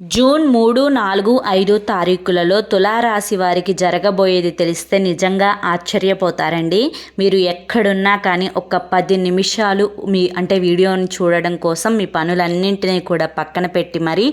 June మూడు నాలుగు ఐదు తారీఖులలో తులారాశి వారికి జరగబోయేది తెలిస్తే నిజంగా ఆశ్చర్యపోతారండి. మీరు ఎక్కడున్నా కానీ ఒక పది నిమిషాలు మీ అంటే వీడియోని చూడడం కోసం మీ పనులన్నింటినీ కూడా పక్కన పెట్టి మరి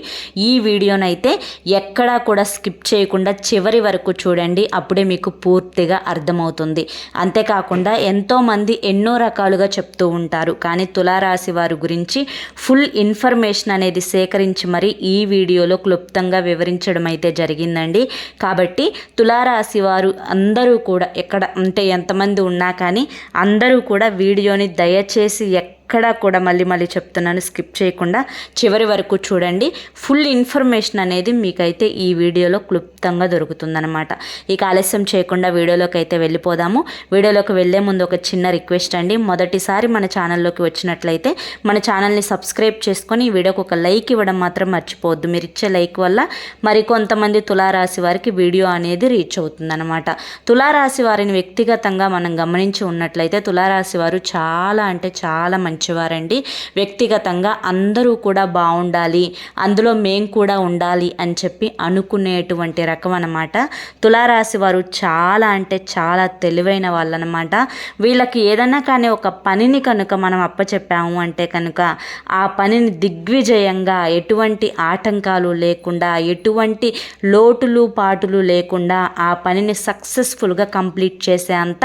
ఈ వీడియోనైతే ఎక్కడా కూడా స్కిప్ చేయకుండా చివరి వరకు చూడండి. అప్పుడే మీకు పూర్తిగా అర్థమవుతుంది. అంతేకాకుండా ఎంతోమంది ఎన్నో రకాలుగా చెప్తూ ఉంటారు. కానీ తులారాశి వారి గురించి ఫుల్ ఇన్ఫర్మేషన్ అనేది సేకరించి మరి ఈ వీడియో వీడియోలో క్లుప్తంగా వివరించడం అయితే జరిగిందండి. కాబట్టి తులారాశి వారు అందరూ కూడా ఎక్కడ అంటే ఎంతమంది ఉన్నా కానీ అందరూ కూడా వీడియోని దయచేసి ఎక్కడా కూడా మళ్ళీ మళ్ళీ చెప్తున్నాను స్కిప్ చేయకుండా చివరి వరకు చూడండి. ఫుల్ ఇన్ఫర్మేషన్ అనేది మీకైతే ఈ వీడియోలో క్లుప్తంగా దొరుకుతుందనమాట ఇక ఆలస్యం చేయకుండా వీడియోలోకి అయితే వెళ్ళిపోదాము. వీడియోలోకి వెళ్ళే ముందు ఒక చిన్న రిక్వెస్ట్ అండి. మొదటిసారి మన ఛానల్లోకి వచ్చినట్లయితే మన ఛానల్ని సబ్స్క్రైబ్ చేసుకొని ఈ వీడియోకి ఒక లైక్ ఇవ్వడం మాత్రం మర్చిపోవద్దు. మీరు ఇచ్చే లైక్ వల్ల మరికొంతమంది తులారాశి వారికి వీడియో అనేది రీచ్ అవుతుందన్నమాట. తులారాశి వారిని వ్యక్తిగతంగా మనం గమనించి ఉన్నట్లయితే తులారాశి వారు చాలా అంటే చాలా మంచి మంచివారండి వ్యక్తిగతంగా అందరూ కూడా బాగుండాలి అందులో మేం కూడా ఉండాలి అని చెప్పి అనుకునేటువంటి రకం అనమాట తులారాశి వారు చాలా అంటే చాలా తెలివైన వాళ్ళనమాట వీళ్ళకి ఏదైనా కానీ ఒక పనిని కనుక మనం అప్పచెప్పాము అంటే కనుక ఆ పనిని దిగ్విజయంగా ఎటువంటి ఆటంకాలు లేకుండా ఎటువంటి లోటులు పాటులు లేకుండా ఆ పనిని సక్సెస్ఫుల్గా కంప్లీట్ చేసే అంత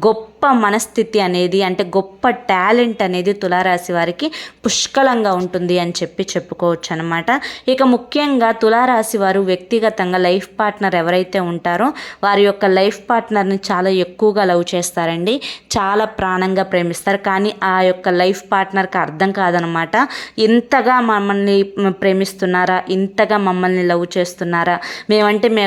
గొప్ప గొప్ప మనస్థితి అనేది అంటే గొప్ప టాలెంట్ అనేది తులారాశి వారికి పుష్కలంగా ఉంటుంది అని చెప్పి చెప్పుకోవచ్చు అనమాట ఇక ముఖ్యంగా తులారాశి వారు వ్యక్తిగతంగా లైఫ్ పార్ట్నర్ ఎవరైతే ఉంటారో వారి యొక్క లైఫ్ పార్ట్నర్ని చాలా ఎక్కువగా లవ్ చేస్తారండి. చాలా ప్రాణంగా ప్రేమిస్తారు. కానీ ఆ యొక్క లైఫ్ పార్ట్నర్కి అర్థం కాదనమాట ఇంతగా మమ్మల్ని ప్రేమిస్తున్నారా? ఇంతగా మమ్మల్ని లవ్ చేస్తున్నారా? మేమంటే మే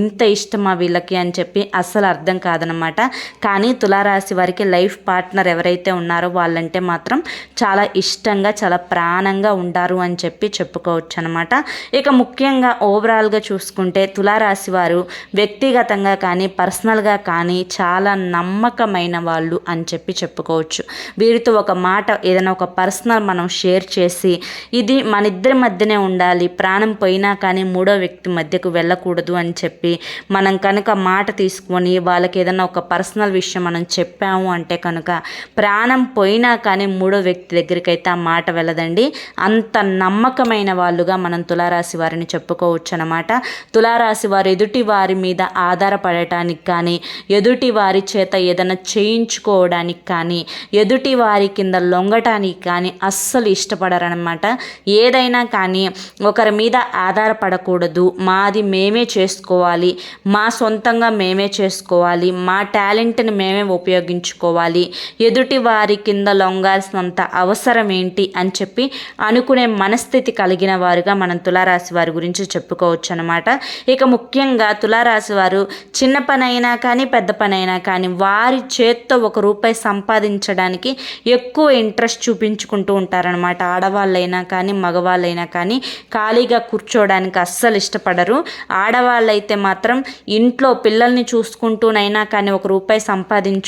ఇంత ఇష్టమా వీళ్ళకి అని చెప్పి అస్సలు అర్థం కాదనమాట కానీ తులారాశి వారికి లైఫ్ పార్ట్నర్ ఎవరైతే ఉన్నారో వాళ్ళంటే మాత్రం చాలా ఇష్టంగా చాలా ప్రాణంగా ఉంటారు అని చెప్పి చెప్పుకోవచ్చు అనమాట ఇక ముఖ్యంగా ఓవరాల్గా చూసుకుంటే తులారాశి వారు వ్యక్తిగతంగా కానీ పర్సనల్గా కానీ చాలా నమ్మకమైన వాళ్ళు అని చెప్పి చెప్పుకోవచ్చు. వీరితో ఒక మాట ఏదైనా ఒక పర్సనల్ మనం షేర్ చేసి ఇది మన ఇద్దరి మధ్యనే ఉండాలి ప్రాణం పోయినా కానీ మూడో వ్యక్తి మధ్యకు వెళ్ళకూడదు అని చెప్పి మనం కనుక మాట తీసుకొని వాళ్ళకి ఏదైనా ఒక పర్సనల్ విషయం మనం చెప్పాము అంటే కనుక ప్రాణం పోయినా కానీ మూడో వ్యక్తి దగ్గరికి అయితే ఆ మాట వెళ్ళదండి. అంత నమ్మకమైన వాళ్ళుగా మనం తులారాశి వారిని చెప్పుకోవచ్చు అనమాట తులారాశి వారు ఎదుటి వారి మీద ఆధారపడటానికి కానీ ఎదుటి వారి చేత ఏదైనా చేయించుకోవడానికి కానీ ఎదుటి వారి కింద లొంగటానికి కానీ అస్సలు ఇష్టపడరనమాట ఏదైనా కానీ ఒకరి మీద ఆధారపడకూడదు. మాది మేమే చేసుకోవాలి. మా సొంతంగా మేమే చేసుకోవాలి. మా టాలెంట్ని మేమే ఉపయోగించుకోవాలి. ఎదుటి వారి కింద లొంగాల్సినంత అవసరం ఏంటి అని చెప్పి అనుకునే మనస్థితి కలిగిన వారుగా మనం తులారాశి వారి గురించి చెప్పుకోవచ్చు అనమాట ఇక ముఖ్యంగా తులారాశి వారు చిన్న పని అయినా కానీ పెద్ద పని అయినా కానీ వారి చేత్తో ఒక రూపాయి సంపాదించడానికి ఎక్కువ ఇంట్రెస్ట్ చూపించుకుంటూ ఉంటారనమాట ఆడవాళ్ళైనా కానీ మగవాళ్ళైనా కానీ ఖాళీగా కూర్చోవడానికి అస్సలు ఇష్టపడరు. ఆడవాళ్ళైతే మాత్రం ఇంట్లో పిల్లల్ని చూసుకుంటూనైనా కానీ ఒక రూపాయి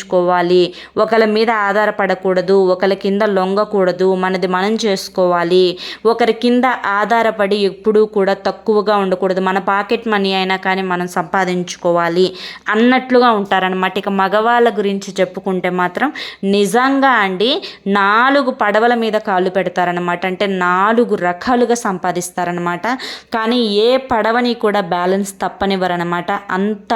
నేర్చుకోవాలి. ఒకరి మీద ఆధారపడకూడదు ఒకరి కింద లొంగకూడదు. మనది మనం చేసుకోవాలి. ఒకరి కింద ఆధారపడి ఎప్పుడూ కూడా తక్కువగా ఉండకూడదు. మన పాకెట్ మనీ అయినా కానీ మనం సంపాదించుకోవాలి అన్నట్లుగా ఉంటారనమాట ఇక మగవాళ్ళ గురించి చెప్పుకుంటే మాత్రం నిజంగా అండి నాలుగు పడవల మీద కాళ్ళు పెడతారనమాట అంటే నాలుగు రకాలుగా సంపాదిస్తారనమాట కానీ ఏ పడవని కూడా బ్యాలెన్స్ తప్పనివ్వరనమాట అంత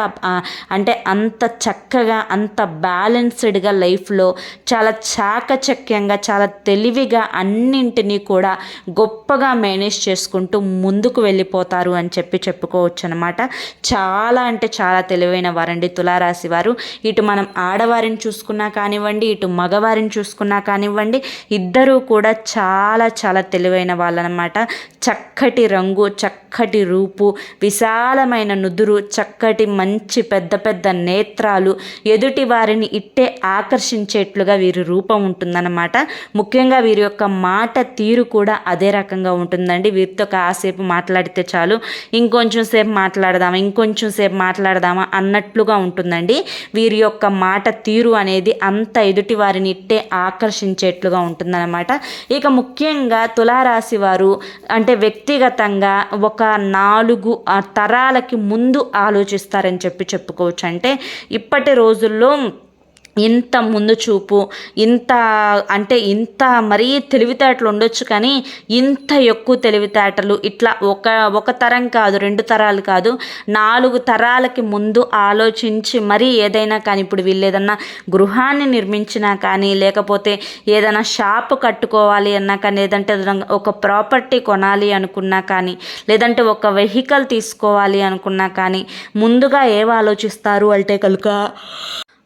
అంటే అంత చక్కగా అంత బ్యాలెన్స్డ్గా లైఫ్లో చాలా చాకచక్యంగా చాలా తెలివిగా అన్నింటినీ కూడా గొప్పగా మేనేజ్ చేసుకుంటూ ముందుకు వెళ్ళిపోతారు అని చెప్పి చెప్పుకోవచ్చు అనమాట చాలా అంటే చాలా తెలివైన వారండి తులారాశి వారు. ఇటు మనం ఆడవారిని చూసుకున్నా కానివ్వండి ఇటు మగవారిని చూసుకున్నా కానివ్వండి ఇద్దరూ కూడా చాలా చాలా తెలివైన వాళ్ళనమాట చక్కటి రంగు చక్కటి రూపు విశాలమైన నుదురు చక్కటి మంచి పెద్ద పెద్ద నేత్రాలు ఎదుటి వారిని ఇట్టే ఆకర్షించేట్లుగా వీరి రూపం ఉంటుందన్నమాట. ముఖ్యంగా వీరి యొక్క మాట తీరు కూడా అదే రకంగా ఉంటుందండి. వీరితో కాసేపు మాట్లాడితే చాలు. ఇంకొంచెం సేపు మాట్లాడదామా ఇంకొంచెం సేపు మాట్లాడదామా అన్నట్లుగా ఉంటుందండి. వీరి యొక్క మాట తీరు అనేది అంత ఎదుటి వారిని ఇట్టే ఆకర్షించేట్లుగా ఉంటుందన్నమాట. ఇక ముఖ్యంగా తులారాశి వారు అంటే వ్యక్తిగతంగా ఒక నాలుగు తరాలకి ముందు ఆలోచిస్తారని చెప్పి చెప్పుకోవచ్చు అంటే ఇప్పటి రోజుల్లో ఇంత ముందు చూపు ఇంత అంటే ఇంత మరీ తెలివితేటలు ఉండొచ్చు కానీ ఇంత ఎక్కువ తెలివితేటలు ఇట్లా ఒక ఒక తరం కాదు రెండు తరాలు కాదు నాలుగు తరాలకి ముందు ఆలోచించి మరీ ఏదైనా కానీ ఇప్పుడు వీళ్ళు ఏదన్నా గృహాన్ని నిర్మించినా కానీ లేకపోతే ఏదైనా షాప్ కట్టుకోవాలి అన్నా కానీ లేదంటే ఒక ప్రాపర్టీ కొనాలి అనుకున్నా కానీ లేదంటే ఒక వెహికల్ తీసుకోవాలి అనుకున్నా కానీ ముందుగా ఏవి ఆలోచిస్తారు అంటే కనుక?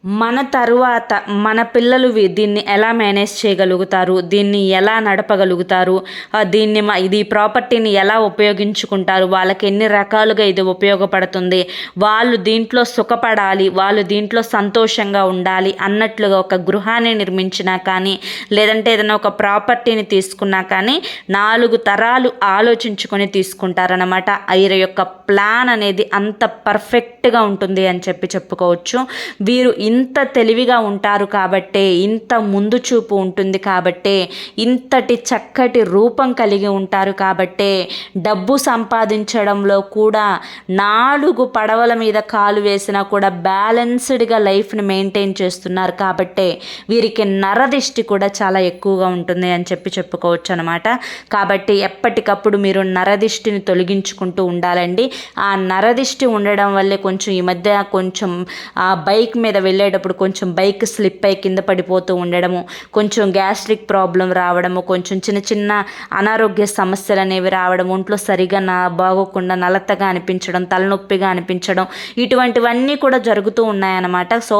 మన తరువాత మన పిల్లలు దీన్ని ఎలా మేనేజ్ చేయగలుగుతారు? దీన్ని ఎలా నడపగలుగుతారు? దీన్ని మ- ఇది ప్రాపర్టీని ఎలా ఉపయోగించుకుంటారు? వాళ్ళకి ఎన్ని రకాలుగా ఇది ఉపయోగపడుతుంది? వాళ్ళు దీంట్లో సుఖపడాలి వాళ్ళు దీంట్లో సంతోషంగా ఉండాలి అన్నట్లుగా ఒక గృహాన్ని నిర్మించినా కానీ లేదంటే ఏదైనా ఒక ప్రాపర్టీని తీసుకున్నా కానీ నాలుగు తరాలు ఆలోచించుకొని తీసుకుంటారనమాట వీరి యొక్క ప్లాన్ అనేది అంత పర్ఫెక్ట్గా ఉంటుంది అని చెప్పి చెప్పుకోవచ్చు. వీరు ఇంత తెలివిగా ఉంటారు కాబట్టే ఇంత ముందు చూపు ఉంటుంది కాబట్టే ఇంతటి చక్కటి రూపం కలిగి ఉంటారు కాబట్టే డబ్బు సంపాదించడంలో కూడా నాలుగు పడవల మీద కాలు వేసినా కూడా బ్యాలెన్స్డ్గా లైఫ్ని మెయింటైన్ చేస్తున్నారు కాబట్టే వీరికి నరదిష్టి కూడా చాలా ఎక్కువగా ఉంటుంది అని చెప్పి చెప్పుకోవచ్చు అనమాట కాబట్టి ఎప్పటికప్పుడు మీరు నరదిష్టిని తొలగించుకుంటూ ఉండాలండి. ఆ నరదిష్టి ఉండడం వల్లే కొంచెం ఈ మధ్య కొంచెం ఆ బైక్ మీద వెళ్ళి వెళ్ళేటప్పుడు కొంచెం బైక్ స్లిప్ అయి కింద పడిపోతూ ఉండడము కొంచెం గ్యాస్ట్రిక్ ప్రాబ్లం రావడము కొంచెం చిన్న చిన్న అనారోగ్య సమస్యలు అనేవి రావడం ఒంట్లో సరిగా నా బాగోకుండా నలతగా అనిపించడం తలనొప్పిగా అనిపించడం ఇటువంటివన్నీ కూడా జరుగుతూ ఉన్నాయన్నమాట. సో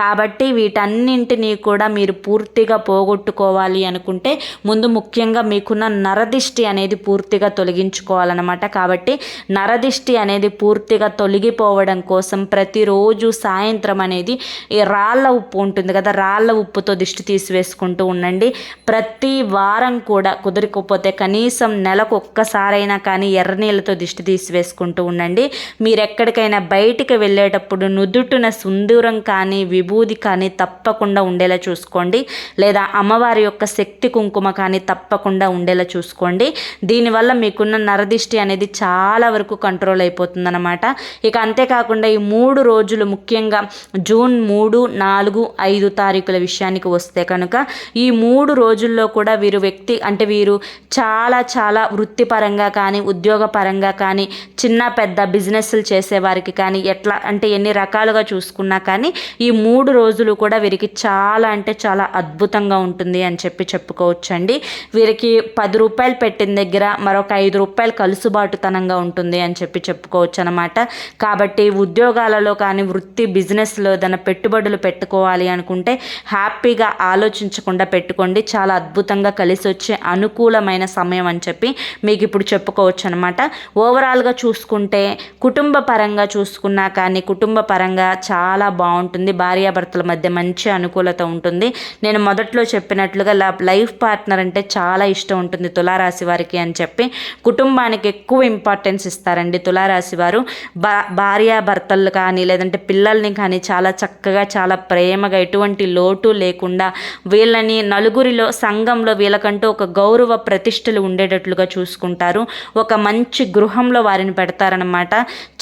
కాబట్టి వీటన్నింటినీ కూడా మీరు పూర్తిగా పోగొట్టుకోవాలి అనుకుంటే ముందు ముఖ్యంగా మీకున్న నరదిష్టి అనేది పూర్తిగా తొలగించుకోవాలన్నమాట. కాబట్టి నరదిష్టి అనేది పూర్తిగా తొలగిపోవడం కోసం ప్రతిరోజు సాయంత్రం అనేది ఈ రాళ్ళ ఉప్పు ఉంటుంది కదా రాళ్ళ ఉప్పుతో దిష్టి తీసివేసుకుంటూ ఉండండి. ప్రతి వారం కూడా కుదరకపోతే కనీసం నెలకు ఒక్కసారైనా కానీ ఎర్ర నీళ్ళతో దిష్టి తీసివేసుకుంటూ ఉండండి. మీరు ఎక్కడికైనా బయటికి వెళ్ళేటప్పుడు నుదుటిన సుందూరం కానీ విభూది కానీ తప్పకుండా ఉండేలా చూసుకోండి. లేదా అమ్మవారి యొక్క శక్తి కుంకుమ కానీ తప్పకుండా ఉండేలా చూసుకోండి. దీనివల్ల మీకున్న నరదిష్టి అనేది చాలా వరకు కంట్రోల్ అయిపోతుందన్నమాట. ఇక అంతేకాకుండా ఈ మూడు రోజులు ముఖ్యంగా జూన్ మూడు నాలుగు ఐదు తారీఖుల విషయానికి వస్తే కనుక ఈ మూడు రోజుల్లో కూడా వీరు వ్యక్తి అంటే వీరు చాలా చాలా వృత్తిపరంగా కానీ ఉద్యోగపరంగా కానీ చిన్న పెద్ద బిజినెస్లు చేసేవారికి కానీ ఎట్లా అంటే ఎన్ని రకాలుగా చూసుకున్నా కానీ ఈ మూడు రోజులు కూడా వీరికి చాలా అంటే చాలా అద్భుతంగా ఉంటుంది అని చెప్పి చెప్పుకోవచ్చండి. వీరికి పది రూపాయలు పెట్టిన దగ్గర మరొక ఐదు రూపాయలు కలుసుబాటుతనంగా ఉంటుంది అని చెప్పి చెప్పుకోవచ్చు అనమాట కాబట్టి ఉద్యోగాలలో కానీ వృత్తి బిజినెస్లో ఏదైనా పెట్టుబడులు పెట్టుకోవాలి అనుకుంటే హ్యాపీగా ఆలోచించకుండా పెట్టుకోండి. చాలా అద్భుతంగా కలిసి వచ్చే అనుకూలమైన సమయం అని చెప్పి మీకు ఇప్పుడు చెప్పుకోవచ్చు అనమాట ఓవరాల్గా చూసుకుంటే కుటుంబ పరంగా చూసుకున్నా కానీ కుటుంబ పరంగా చాలా బాగుంటుంది. భార్యాభర్తల మధ్య మంచి అనుకూలత ఉంటుంది. నేను మొదట్లో చెప్పినట్లుగా లైఫ్ పార్ట్నర్ అంటే చాలా ఇష్టం ఉంటుంది తులారాశి వారికి అని చెప్పి. కుటుంబానికి ఎక్కువ ఇంపార్టెన్స్ ఇస్తారండి తులారాశి వారు. భా భార్యాభర్తలు కానీ లేదంటే పిల్లల్ని కానీ చాలా చక్కగా చాలా ప్రేమగా ఎటువంటి లోటు లేకుండా వీళ్ళని నలుగురిలో సంఘంలో వీళ్ళకంటూ ఒక గౌరవ ప్రతిష్టలు ఉండేటట్లుగా చూసుకుంటారు. ఒక మంచి గృహంలో వారిని పెడతారనమాట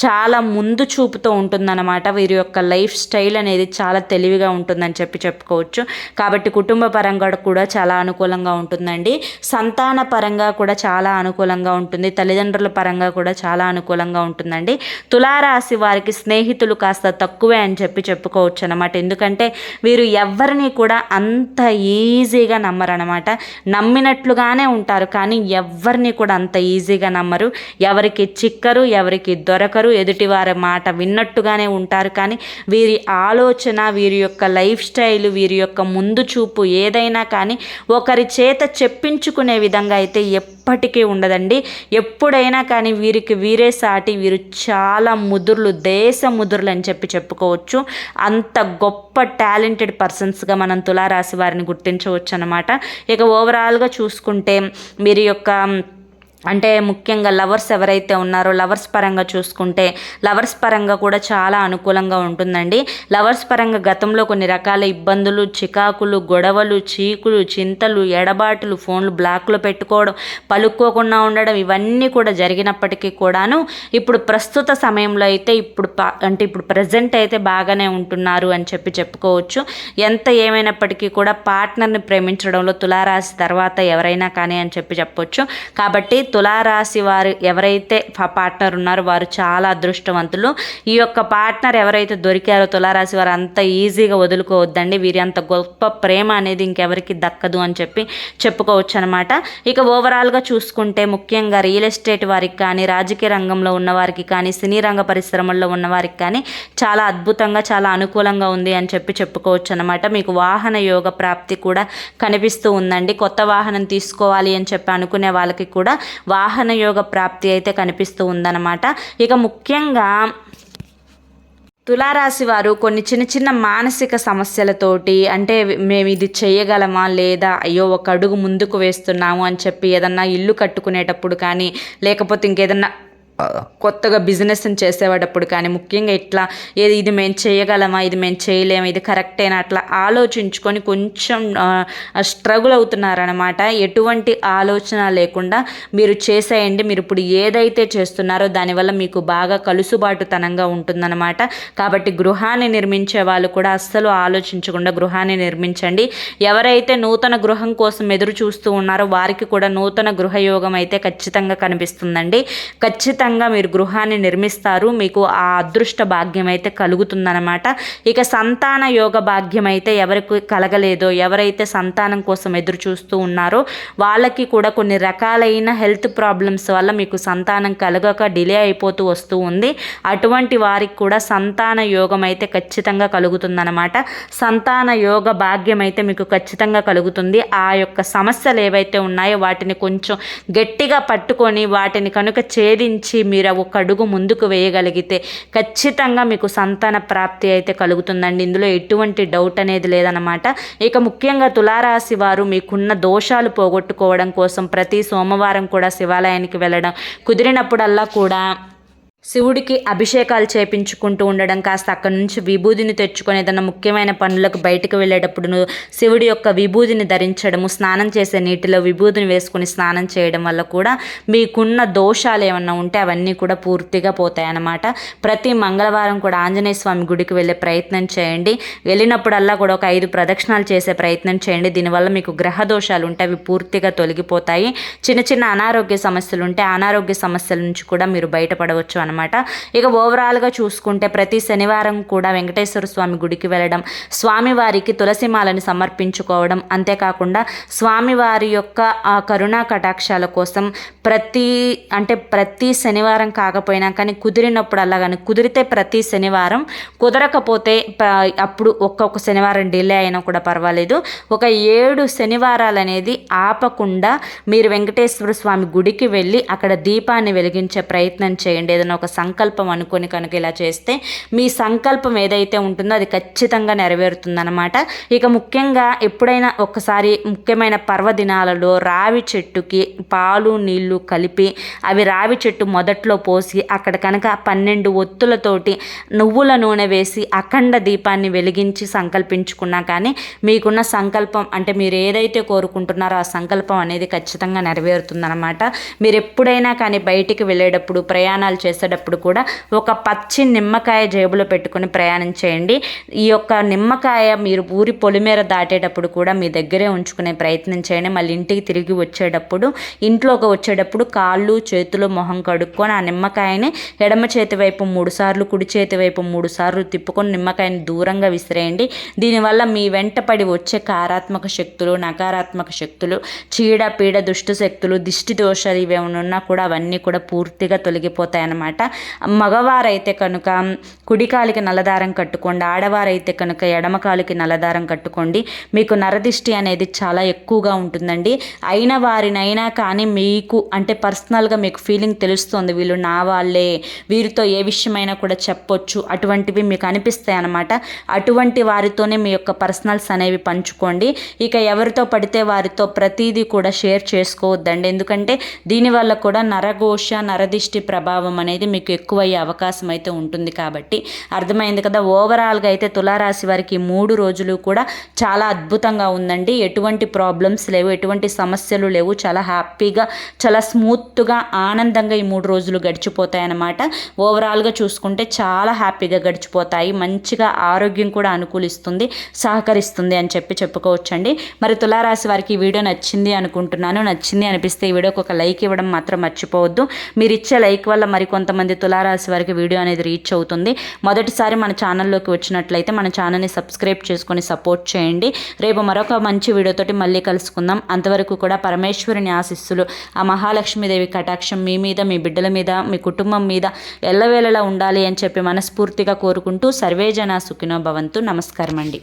చాలా ముందు చూపుతో ఉంటుందన్నమాట. వీరి యొక్క లైఫ్ స్టైల్ అనేది చాలా తెలివిగా ఉంటుందని చెప్పి చెప్పుకోవచ్చు. కాబట్టి కుటుంబ పరంగా కూడా చాలా అనుకూలంగా ఉంటుందండి. సంతాన పరంగా కూడా చాలా అనుకూలంగా ఉంటుంది. తల్లిదండ్రుల పరంగా కూడా చాలా అనుకూలంగా ఉంటుందండి. తులారాశి వారికి స్నేహితులు కాస్త తక్కువే అని చెప్పి చెప్పుకోవచ్చు. అనమాట ఎందుకంటే వీరు ఎవరిని కూడా అంత ఈజీగా నమ్మరనమాట నమ్మినట్లుగానే ఉంటారు కానీ ఎవరిని కూడా అంత ఈజీగా నమ్మరు. ఎవరికి చిక్కరు ఎవరికి దొరకరు ఎదుటివారి మాట విన్నట్టుగానే ఉంటారు కానీ వీరి ఆలోచన వీరి యొక్క లైఫ్ స్టైల్ వీరి యొక్క ముందు చూపు ఏదైనా కానీ ఒకరి చేత చెప్పించుకునే విధంగా అయితే ఎప్పటికీ ఉండదండి. ఎప్పుడైనా కానీ వీరికి వీరే సాటి వీరు చాలా ముదుర్లు దేశ ముదుర్లు అని చెప్పి చెప్పుకోవచ్చు. అంత గొప్ప టాలెంటెడ్ పర్సన్స్గా మనం తులారాశి వారిని గుర్తించవచ్చు అనమాట ఇక ఓవరాల్గా చూసుకుంటే వీరి యొక్క అంటే ముఖ్యంగా లవర్స్ ఎవరైతే ఉన్నారో లవర్స్ పరంగా చూసుకుంటే లవర్స్ పరంగా కూడా చాలా అనుకూలంగా ఉంటుందండి. లవర్స్ పరంగా గతంలో కొన్ని రకాల ఇబ్బందులు చికాకులు గొడవలు చీకులు చింతలు ఎడబాటులు ఫోన్లు బ్లాక్లో పెట్టుకోవడం పలుక్కోకుండా ఉండడం ఇవన్నీ కూడా జరిగినప్పటికీ కూడాను ఇప్పుడు ప్రస్తుత సమయంలో అయితే ఇప్పుడు అంటే ఇప్పుడు ప్రజెంట్ అయితే బాగానే ఉంటున్నారు అని చెప్పి చెప్పుకోవచ్చు. ఎంత ఏమైనప్పటికీ కూడా పార్ట్నర్ని ప్రేమించడంలో తులారాశి తర్వాత ఎవరైనా కానీ అని చెప్పి చెప్పొచ్చు. కాబట్టి తులారాశి వారు ఎవరైతే పార్ట్నర్ ఉన్నారో వారు చాలా అదృష్టవంతులు. ఈ యొక్క పార్ట్నర్ ఎవరైతే దొరికారో తులారాశి వారు అంత ఈజీగా వదులుకోవద్దండి. వీరి అంత గొప్ప ప్రేమ అనేది ఇంకెవరికి దక్కదు అని చెప్పి చెప్పుకోవచ్చు అనమాట ఇక ఓవరాల్గా చూసుకుంటే ముఖ్యంగా రియల్ ఎస్టేట్ వారికి కానీ రాజకీయ రంగంలో ఉన్నవారికి కానీ సినీ రంగ పరిశ్రమల్లో ఉన్నవారికి కానీ చాలా అద్భుతంగా చాలా అనుకూలంగా ఉంది అని చెప్పి చెప్పుకోవచ్చు అనమాట మీకు వాహన యోగ ప్రాప్తి కూడా కనిపిస్తూ ఉందండి. కొత్త వాహనం తీసుకోవాలి అని చెప్పి అనుకునే వాళ్ళకి కూడా వాహన యోగ ప్రాప్తి అయితే కనిపిస్తూ ఉందన్నమాట. ఇక ముఖ్యంగా తులారాశి వారు కొన్ని చిన్న చిన్న మానసిక సమస్యలతోటి అంటే మేము ఇది చేయగలమా లేదా అయ్యో ఒక అడుగు ముందుకు వేస్తున్నాము అని చెప్పి ఏదన్నా ఇల్లు కట్టుకునేటప్పుడు కానీ లేకపోతే ఇంకేదన్నా కొత్తగా బిజినెస్ చేసేవాడప్పుడు కానీ ముఖ్యంగా ఇట్లా ఏది ఇది మేము చేయగలమా ఇది మేము చేయలేము ఇది కరెక్టేనా అట్లా ఆలోచించుకొని కొంచెం స్ట్రగుల్ అవుతున్నారనమాట ఎటువంటి ఆలోచన లేకుండా మీరు చేసేయండి. మీరు ఇప్పుడు ఏదైతే చేస్తున్నారో దానివల్ల మీకు బాగా కలుసుబాటుతనంగా ఉంటుందన్నమాట. కాబట్టి గృహాన్ని నిర్మించే వాళ్ళు కూడా అస్సలు ఆలోచించకుండా గృహాన్ని నిర్మించండి. ఎవరైతే నూతన గృహం కోసం ఎదురు చూస్తూ ఉన్నారో వారికి కూడా నూతన గృహయోగం అయితే ఖచ్చితంగా కనిపిస్తుందండి. ఖచ్చితంగా ఖచ్చితంగా మీరు గృహాన్ని నిర్మిస్తారు. మీకు ఆ అదృష్ట భాగ్యం అయితే కలుగుతుందనమాట ఇక సంతాన యోగ భాగ్యం అయితే ఎవరికి కలగలేదో ఎవరైతే సంతానం కోసం ఎదురు చూస్తూ ఉన్నారో వాళ్ళకి కూడా కొన్ని రకాలైన హెల్త్ ప్రాబ్లమ్స్ వల్ల మీకు సంతానం కలగక డిలే అయిపోతూ వస్తూ ఉంది. అటువంటి వారికి కూడా సంతాన యోగం అయితే ఖచ్చితంగా కలుగుతుందనమాట సంతాన యోగ భాగ్యం అయితే మీకు ఖచ్చితంగా కలుగుతుంది. ఆ యొక్క సమస్యలు ఏవైతే ఉన్నాయో వాటిని కొంచెం గట్టిగా పట్టుకొని వాటిని కనుక ఛేదించి మీరు ఒక అడుగు ముందుకు వేయగలిగితే ఖచ్చితంగా మీకు సంతాన ప్రాప్తి అయితే కలుగుతుందండి. ఇందులో ఎటువంటి డౌట్ అనేది లేదనమాట ఇక ముఖ్యంగా తులారాశి వారు మీకున్న దోషాలు పోగొట్టుకోవడం కోసం ప్రతి సోమవారం కూడా శివాలయానికి వెళ్ళడం కుదిరినప్పుడల్లా కూడా శివుడికి అభిషేకాలు చేపించుకుంటూ ఉండడం కాస్త అక్కడి నుంచి విభూదిని తెచ్చుకొని ఏదైనా ముఖ్యమైన పనులకు బయటకు వెళ్ళేటప్పుడు శివుడి యొక్క విభూదిని ధరించడము స్నానం చేసే నీటిలో విభూదిని వేసుకొని స్నానం చేయడం వల్ల కూడా మీకున్న దోషాలు ఏమన్నా ఉంటే అవన్నీ కూడా పూర్తిగా పోతాయన్నమాట. ప్రతి మంగళవారం కూడా ఆంజనేయ స్వామి గుడికి వెళ్ళే ప్రయత్నం చేయండి. వెళ్ళినప్పుడల్లా కూడా ఒక ఐదు ప్రదక్షిణాలు చేసే ప్రయత్నం చేయండి. దీనివల్ల మీకు గ్రహ దోషాలు ఉంటే అవి పూర్తిగా తొలగిపోతాయి. చిన్న చిన్న అనారోగ్య సమస్యలు ఉంటే అనారోగ్య సమస్యల నుంచి కూడా మీరు బయటపడవచ్చు అనమాట ఇక ఓవరాల్గా చూసుకుంటే ప్రతి శనివారం కూడా వెంకటేశ్వర స్వామి గుడికి వెళ్ళడం స్వామివారికి తులసిమాలని సమర్పించుకోవడం అంతేకాకుండా స్వామివారి యొక్క ఆ కరుణా కటాక్షాల కోసం ప్రతి అంటే ప్రతి శనివారం కాకపోయినా కానీ కుదిరినప్పుడు అలా కానీ కుదిరితే ప్రతి శనివారం కుదరకపోతే అప్పుడు ఒక్కొక్క శనివారం డిలే అయినా కూడా పర్వాలేదు. ఒక ఏడు శనివారాలు అనేది ఆపకుండా మీరు వెంకటేశ్వర స్వామి గుడికి వెళ్ళి అక్కడ దీపాన్ని వెలిగించే ప్రయత్నం చేయండి. ఏదైనా ఒక సంకల్పం అనుకొని కనుక ఇలా చేస్తే మీ సంకల్పం ఏదైతే ఉంటుందో అది ఖచ్చితంగా నెరవేరుతుందనమాట ఇక ముఖ్యంగా ఎప్పుడైనా ఒకసారి ముఖ్యమైన పర్వదినాలలో రావి చెట్టుకి పాలు నీళ్ళు కలిపి అవి రావి చెట్టు మొదట్లో పోసి అక్కడ కనుక పన్నెండు ఒత్తులతోటి నువ్వుల నూనె వేసి అఖండ దీపాన్ని వెలిగించి సంకల్పించుకున్నా కానీ మీకున్న సంకల్పం అంటే మీరు ఏదైతే కోరుకుంటున్నారో ఆ సంకల్పం అనేది ఖచ్చితంగా నెరవేరుతుందనమాట మీరు ఎప్పుడైనా కానీ బయటికి వెళ్ళేటప్పుడు ప్రయాణాలు చేసే వచ్చేటప్పుడు కూడా ఒక పచ్చి నిమ్మకాయ జేబులో పెట్టుకుని ప్రయాణం చేయండి. ఈ యొక్క నిమ్మకాయ మీరు ఊరి పొలిమేర దాటేటప్పుడు కూడా మీ దగ్గరే ఉంచుకునే ప్రయత్నం చేయండి. మళ్ళీ ఇంటికి తిరిగి వచ్చేటప్పుడు ఇంట్లోకి వచ్చేటప్పుడు కాళ్ళు చేతులు మొహం కడుక్కొని ఆ నిమ్మకాయని ఎడమ చేతి వైపు మూడు సార్లు కుడి చేతి వైపు మూడు సార్లు తిప్పుకొని నిమ్మకాయని దూరంగా విసిరేయండి. దీనివల్ల మీ వెంట పడి వచ్చే కారాత్మక శక్తులు నకారాత్మక శక్తులు చీడ పీడ దుష్ట శక్తులు దిష్టి దోషాలు ఇవేమన్నా ఉన్నా కూడా అవన్నీ కూడా పూర్తిగా తొలగిపోతాయి అనమాట. మగవారైతే కనుక కుడికాలికి నల్లదారం కట్టుకోండి ఆడవారైతే కనుక ఎడమకాలికి నల్లదారం కట్టుకోండి. మీకు నరదిష్టి అనేది చాలా ఎక్కువగా ఉంటుందండి. అయిన వారినైనా కానీ మీకు అంటే పర్సనల్గా మీకు ఫీలింగ్ తెలుస్తుంది వీళ్ళు నా వాళ్ళే వీరితో ఏ విషయమైనా కూడా చెప్పొచ్చు అటువంటివి మీకు అనిపిస్తాయి అన్నమాట అటువంటి వారితోనే మీ యొక్క పర్సనల్స్ అనేవి పంచుకోండి. ఇక ఎవరితో పడితే వారితో ప్రతిదీ కూడా షేర్ చేసుకోవద్దండి. ఎందుకంటే దీనివల్ల కూడా నరఘోష నరదిష్టి ప్రభావం అనేది మీకు ఎక్కువయ్యే అవకాశం అయితే ఉంటుంది కాబట్టి అర్థమైంది కదా. ఓవరాల్గా అయితే తులారాశి వారికి మూడు రోజులు కూడా చాలా అద్భుతంగా ఉందండి. ఎటువంటి ప్రాబ్లమ్స్ లేవు ఎటువంటి సమస్యలు లేవు. చాలా హ్యాపీగా చాలా స్మూత్గా ఆనందంగా ఈ మూడు రోజులు గడిచిపోతాయి అన్నమాట. ఓవరాల్గా చూసుకుంటే చాలా హ్యాపీగా గడిచిపోతాయి. మంచిగా ఆరోగ్యం కూడా అనుకూలిస్తుంది సహకరిస్తుంది అని చెప్పి చెప్పుకోవచ్చండి. మరి తులారాశి వారికి ఈ వీడియో నచ్చింది అనుకుంటున్నాను. నచ్చింది అనిపిస్తే ఈ వీడియోకి ఒక లైక్ ఇవ్వడం మాత్రం మర్చిపోవద్దు. మీరు ఇచ్చే లైక్ వల్ల మరి కొంతమంది తులారాశి వారికి వీడియో అనేది రీచ్ అవుతుంది. మొదటిసారి మన ఛానల్లోకి వచ్చినట్లయితే మన ఛానల్ని సబ్స్క్రైబ్ చేసుకొని సపోర్ట్ చేయండి. రేపు మరొక మంచి వీడియోతోటి మళ్ళీ కలుసుకుందాం. అంతవరకు కూడా పరమేశ్వరుని ఆశిస్సులు ఆ మహాలక్ష్మీదేవి కటాక్షం మీ మీద మీ బిడ్డల మీద మీ కుటుంబం మీద ఎల్లవేళలా ఉండాలి అని చెప్పి మనస్ఫూర్తిగా కోరుకుంటూ సర్వేజన సుఖినో భవంతు. నమస్కారం అండి